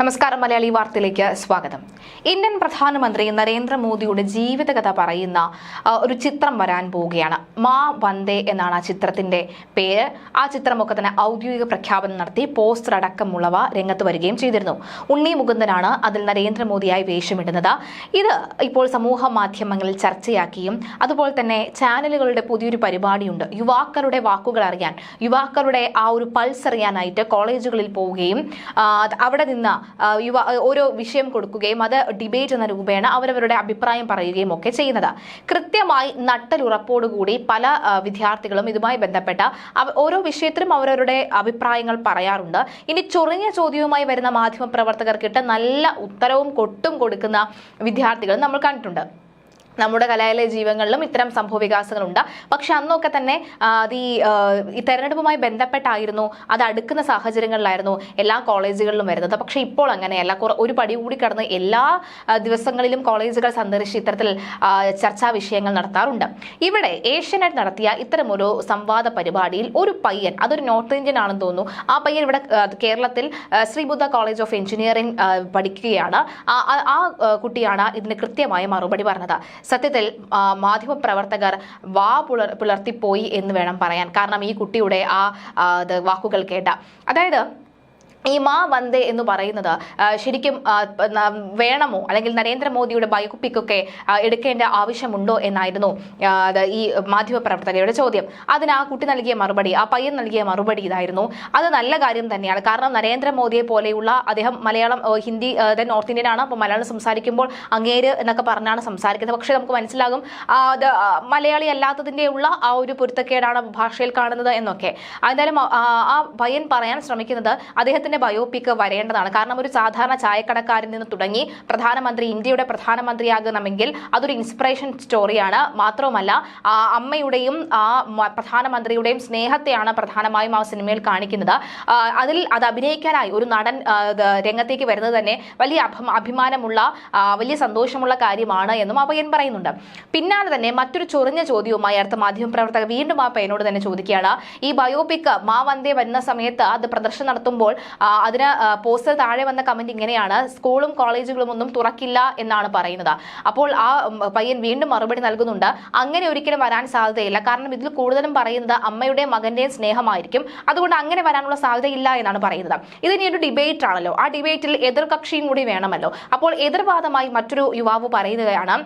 നമസ്കാരം മലയാളി വാർത്തയിലേക്ക് സ്വാഗതം. ഇന്ത്യൻ പ്രധാനമന്ത്രി നരേന്ദ്രമോദിയുടെ ജീവിതകഥ പറയുന്ന ഒരു ചിത്രം വരാൻ പോവുകയാണ്. മാ വന്ദേ എന്നാണ് ആ ചിത്രത്തിന്റെ പേര്. ആ ചിത്രമൊക്കെ തന്നെ ഔദ്യോഗിക പ്രഖ്യാപനം നടത്തി പോസ്റ്റർ അടക്കമുള്ളവ രംഗത്ത് വരികയും ചെയ്തിരുന്നു. ഉണ്ണി മുകുന്ദനാണ് അതിൽ നരേന്ദ്രമോദിയായി വേഷമിടുന്നത്. ഇത് ഇപ്പോൾ സമൂഹ മാധ്യമങ്ങളിൽ ചർച്ചയാക്കിയും അതുപോലെ തന്നെ ചാനലുകളുടെ പുതിയൊരു പരിപാടിയുണ്ട്. യുവാക്കളുടെ വാക്കുകൾ അറിയാൻ യുവാക്കളുടെ ആ ഒരു പൾസ് അറിയാനായിട്ട് കോളേജുകളിൽ പോവുകയും അവിടെ നിന്ന് യുവ ഓരോ വിഷയം കൊടുക്കുകയും അത് ഡിബേറ്റ് എന്ന രൂപേണ അവരവരുടെ അഭിപ്രായം പറയുകയും ഒക്കെ ചെയ്യുന്നത്. കൃത്യമായി നട്ടലുറപ്പോടുകൂടി പല വിദ്യാർത്ഥികളും ഇതുമായി ബന്ധപ്പെട്ട ഓരോ വിഷയത്തിലും അവരവരുടെ അഭിപ്രായങ്ങൾ പറയാറുണ്ട്. ഇനി ചൊറിഞ്ഞ ചോദ്യവുമായി വരുന്ന മാധ്യമ പ്രവർത്തകർക്കിട്ട് നല്ല ഉത്തരവും കൊട്ടും കൊടുക്കുന്ന വിദ്യാർത്ഥികൾ നമ്മൾ കണ്ടിട്ടുണ്ട്. നമ്മുടെ കലാലയ ജീവങ്ങളിലും ഇത്തരം സംഭവവികാസങ്ങളുണ്ട്. പക്ഷെ അന്നൊക്കെ തന്നെ അത് ഈ തെരഞ്ഞെടുപ്പുമായി ബന്ധപ്പെട്ടായിരുന്നു. അത് അടുക്കുന്ന സാഹചര്യങ്ങളിലായിരുന്നു എല്ലാ കോളേജുകളിലും വരുന്നത്. പക്ഷെ ഇപ്പോൾ അങ്ങനെയല്ല. ഒരു പടി കൂടി കടന്ന് എല്ലാ ദിവസങ്ങളിലും കോളേജുകൾ സന്ദർശിച്ച് ഇത്തരത്തിൽ ചർച്ചാ വിഷയങ്ങൾ നടത്താറുണ്ട്. ഇവിടെ ഏഷ്യനെറ്റ് നടത്തിയ ഇത്തരമൊരു സംവാദ പരിപാടിയിൽ ഒരു പയ്യൻ അതൊരു നോർത്ത് ഇന്ത്യൻ ആണെന്ന് തോന്നുന്നു. ആ പയ്യൻ ഇവിടെ കേരളത്തിൽ ശ്രീബുദ്ധ കോളേജ് ഓഫ് എഞ്ചിനീയറിംഗ് പഠിക്കുകയാണ്. ആ, കുട്ടിയാണ് ഇതിന് കൃത്യമായ മറുപടി പറഞ്ഞത്. സത്യത്തിൽ മാധ്യമപ്രവർത്തകർ വാ പുലർ പുലർത്തിപ്പോയി എന്ന് വേണം പറയാൻ. കാരണം ഈ കുട്ടിയുടെ ആ, വാക്കുകൾ കേട്ട. അതായത് ഈ മാ വന്ദേ എന്ന് പറയുന്നത് ശരിക്കും വേണമോ? അല്ലെങ്കിൽ നരേന്ദ്രമോദിയുടെ ബയോപിക്കൊക്കെ എടുക്കേണ്ട ആവശ്യമുണ്ടോ എന്നായിരുന്നു ഈ മാധ്യമപ്രവർത്തകരുടെ ചോദ്യം. അതിന് ആ കുട്ടി നൽകിയ മറുപടി ആ പയ്യൻ നൽകിയ മറുപടി ഇതായിരുന്നു. അത് നല്ല കാര്യം തന്നെയാണ്. കാരണം നരേന്ദ്രമോദിയെ പോലെയുള്ള അദ്ദേഹം Malayalam Hindi then north Indian ആണ് അപ്പോൾ മലയാളം സംസാരിക്കുമ്പോൾ അങ്ങേര് എന്നൊക്കെ പറഞ്ഞാണ് സംസാരിക്കുന്നത്. പക്ഷേ നമുക്ക് മനസ്സിലാകും മലയാളി അല്ലാത്തതിന്റെ ഉള്ള ആ ഒരു പൊരുത്തക്കേടാണ് ഭാഷയിൽ കാണുന്നത് എന്നൊക്കെ. എന്തായാലും ആ പയ്യൻ പറയാൻ ശ്രമിക്കുന്നത് അദ്ദേഹത്തിന്റെ ബയോപിക്ക് വരേണ്ടതാണ്. കാരണം ഒരു സാധാരണ ചായക്കടക്കാരിൽ നിന്ന് തുടങ്ങി പ്രധാനമന്ത്രി ഇന്ത്യയുടെ പ്രധാനമന്ത്രിയാകണമെങ്കിൽ അതൊരു ഇൻസ്പിറേഷൻ സ്റ്റോറിയാണ് മാത്രവുമല്ല ആ അമ്മയുടെയും ആ പ്രധാനമന്ത്രിയുടെയും സ്നേഹത്തെയാണ് പ്രധാനമായും ആ സിനിമയിൽ കാണിക്കുന്നത്. അതിൽ അത് അഭിനയിക്കാനായി ഒരു നടൻ രംഗത്തേക്ക് വരുന്നത് തന്നെ വലിയ അഭിമാനമുള്ള വലിയ സന്തോഷമുള്ള കാര്യമാണ് എന്നും ആ പയ്യൻ പറയുന്നുണ്ട്. പിന്നാലെ തന്നെ മറ്റൊരു ചൊറിഞ്ഞ ചോദ്യവുമായി അടുത്ത മാധ്യമപ്രവർത്തകർ വീണ്ടും ആ പയ്യനോട് തന്നെ ചോദിക്കുകയാണ്. ഈ ബയോപിക് മാ വന്ദേ വരുന്ന സമയത്ത് അത് പ്രദർശനം നടത്തുമ്പോൾ അതിന് പോസ്റ്റർ താഴെ വന്ന കമന്റ് ഇങ്ങനെയാണ്. സ്കൂളും കോളേജുകളും ഒന്നും തുറക്കില്ല എന്നാണ് പറയുന്നത്. അപ്പോൾ ആ പയ്യൻ വീണ്ടും മറുപടി നൽകുന്നുണ്ട്. അങ്ങനെ ഒരിക്കലും വരാൻ സാധ്യതയില്ല. കാരണം ഇതിൽ കൂടുതലും പറയുന്നത് അമ്മയുടെ മകന്റെയും സ്നേഹമായിരിക്കും. അതുകൊണ്ട് അങ്ങനെ വരാനുള്ള സാധ്യതയില്ല എന്നാണ് പറയുന്നത്. ഇതിനി ഒരു ഡിബേറ്റ് ആണല്ലോ. ആ ഡിബേറ്റിൽ എതിർകക്ഷിയും കൂടി വേണമല്ലോ. അപ്പോൾ എതിർവാദമായി മറ്റൊരു യുവാവ് പറയുകയാണ്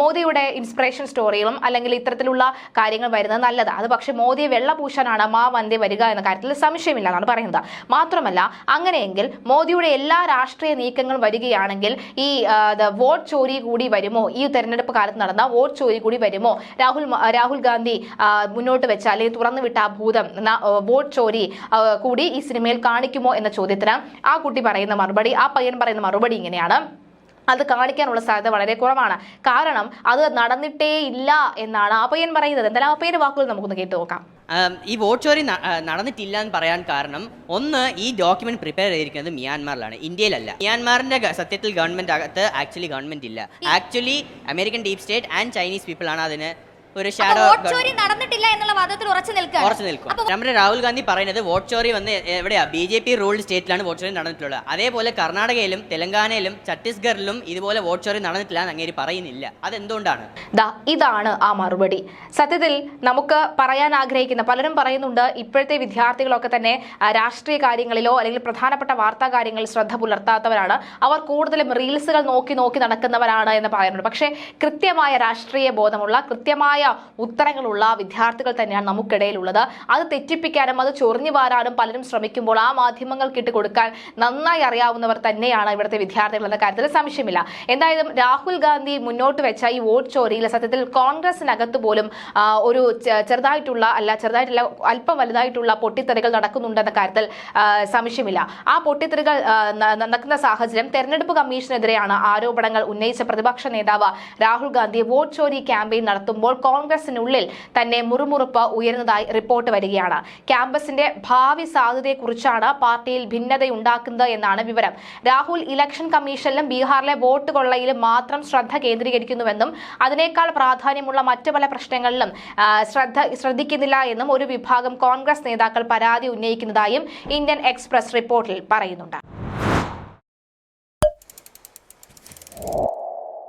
മോദിയുടെ ഇൻസ്പിറേഷൻ സ്റ്റോറികളും അല്ലെങ്കിൽ ഇത്തരത്തിലുള്ള കാര്യങ്ങൾ വരുന്നത് നല്ലതാണ് അത് പക്ഷേ മോദിയെ വെള്ളപൂശാനാണ് മാ വന്ദേ വരിക എന്ന കാര്യത്തിൽ സംശയമില്ല എന്നാണ് പറയുന്നത്. മാത്രമല്ല അങ്ങനെയെങ്കിൽ മോദിയുടെ എല്ലാ രാഷ്ട്രീയ നീക്കങ്ങളും വരികയാണെങ്കിൽ ഈ വോട്ട് ചോരി കൂടി വരുമോ? ഈ തെരഞ്ഞെടുപ്പ് കാലത്ത് നടന്ന വോട്ട് ചോരി കൂടി വരുമോ? രാഹുൽ രാഹുൽ ഗാന്ധി മുന്നോട്ട് വെച്ച അല്ലെങ്കിൽ തുറന്നുവിട്ട ആ ഭൂതം വോട്ട് ചോരി കൂടി ഈ സിനിമയിൽ കാണിക്കുമോ എന്ന ചോദ്യത്തിന് ആ കുട്ടി പറയുന്ന മറുപടി ആ പയ്യൻ പറയുന്ന മറുപടി ഇങ്ങനെയാണ്. അത് കാണിക്കാനുള്ള സാധ്യത വളരെ കുറവാണ്. കാരണം അത് നടന്നിട്ടേ ഇല്ല എന്നാണ് ആ പയ്യൻ പറയുന്നത്. എന്തായാലും ആ പയ്യന്റെ വാക്കുകൾ നമുക്കൊന്ന് കേട്ടു നോക്കാം. ഈ വോട്ട് ചോരി നടന്നിട്ടില്ല എന്ന് പറയാൻ കാരണം ഒന്ന് ഈ ഡോക്യുമെന്റ് പ്രിപ്പയർ ചെയ്തിരിക്കുന്നത് മ്യാൻമാറിലാണ് ഇന്ത്യയിലല്ല. മ്യാൻമാറിന്റെ സത്യത്തിൽ ഗവൺമെന്റ് അകത്ത് ആക്ച്വലി ഗവൺമെന്റ് ഇല്ല. Actually American deep state and Chinese people ആണ് അതിന് ഒരു ഷാഡോ നടന്നിട്ടില്ല എന്നുള്ള വാദത്തിൽ ഉറച്ചു നിൽക്കുകയാണ് നിൽക്കും നമ്മുടെ രാഹുൽ ഗാന്ധി പറയുന്നത് വോട്ട് ചോറി വന്ന് എവിടെയാ? ബി ജെ പി റൂൾഡ് സ്റ്റേറ്റിലാണ് വോട്ട് ചോറി നടന്നിട്ടുള്ളത്. അതേപോലെ കർണാടകയിലും തെലങ്കാനയിലും ഛത്തീസ്ഗഡിലും ഇതുപോലെ വോട്ട് ചോറി നടന്നിട്ടില്ല എന്ന് അങ്ങേര് പറയുന്നില്ല. അതെന്തുകൊണ്ടാണ്? ദാ ഇതാണ് ആ മറുപടി. സത്യത്തിൽ നമുക്ക് പറയാൻ ആഗ്രഹിക്കുന്ന പലരും പറയുന്നുണ്ട് ഇപ്പോഴത്തെ വിദ്യാർത്ഥികളൊക്കെ തന്നെ ആ, രാഷ്ട്രീയ കാര്യങ്ങളിലോ അല്ലെങ്കിൽ പ്രധാനപ്പെട്ട വാർത്താ കാര്യങ്ങളിൽ ശ്രദ്ധ പുലർത്താത്തവരാണ്. അവർ കൂടുതലും റീൽസുകൾ നോക്കി നോക്കി നടക്കുന്നവരാണ് എന്ന് പറയുന്നുണ്ട് പക്ഷേ കൃത്യമായ രാഷ്ട്രീയ ബോധമുള്ള കൃത്യമായ ഉത്തരങ്ങളുള്ള വിദ്യാർത്ഥികൾ തന്നെയാണ് നമുക്കിടയിലുള്ളത്. അത് തെറ്റിപ്പിക്കാനും അത് ചൊറിഞ്ഞു വാരാനും പലരും ശ്രമിക്കുമ്പോൾ ആ മാധ്യമങ്ങൾക്ക് ഇട്ട് കൊടുക്കാൻ നന്നായി അറിയാവുന്നവർ തന്നെയാണ് ഇവിടുത്തെ വിദ്യാർത്ഥികൾ എന്ന കാര്യത്തിൽ സംശയമില്ല. എന്തായാലും രാഹുൽ ഗാന്ധി മുന്നോട്ട് വെച്ച ഈ വോട്ട് ചോരിയിൽ സത്യത്തിൽ കോൺഗ്രസിനകത്ത് പോലും ഒരു ചെറുതായിട്ടുള്ള അല്ല ചെറുതായിട്ടുള്ള അല്പം വലുതായിട്ടുള്ള പൊട്ടിത്തെറികൾ നടക്കുന്നുണ്ടെന്ന കാര്യത്തിൽ സംശയമില്ല. ആ പൊട്ടിത്തെറികൾ നടക്കുന്ന സാഹചര്യം തെരഞ്ഞെടുപ്പ് കമ്മീഷനെതിരെയാണ് ആരോപണങ്ങൾ ഉന്നയിച്ച പ്രതിപക്ഷ നേതാവ് രാഹുൽ ഗാന്ധി വോട്ട് ചോരി ക്യാമ്പയിൻ നടത്തുമ്പോൾ കോൺഗ്രസിനുള്ളിൽ തന്നെ മുറുമുറുപ്പ് ഉയർന്നതായി റിപ്പോർട്ട് വരികയാണ്. ക്യാമ്പസിന്റെ ഭാവി സാധ്യതയെക്കുറിച്ചാണ് പാർട്ടിയിൽ ഭിന്നതയുണ്ടാക്കുന്നത് എന്നാണ് വിവരം. രാഹുൽ ഇലക്ഷൻ കമ്മീഷനിലും ബീഹാറിലെ വോട്ട് കൊള്ളയിലും മാത്രം ശ്രദ്ധ കേന്ദ്രീകരിക്കുന്നുവെന്നും അതിനേക്കാൾ പ്രാധാന്യമുള്ള മറ്റു പല പ്രശ്നങ്ങളിലും ശ്രദ്ധ ശ്രദ്ധിക്കുന്നില്ല എന്നും ഒരു വിഭാഗം കോൺഗ്രസ് നേതാക്കൾ പരാതി ഉന്നയിക്കുന്നതായും ഇന്ത്യൻ എക്സ്പ്രസ് റിപ്പോർട്ടിൽ പറയുന്നുണ്ട്.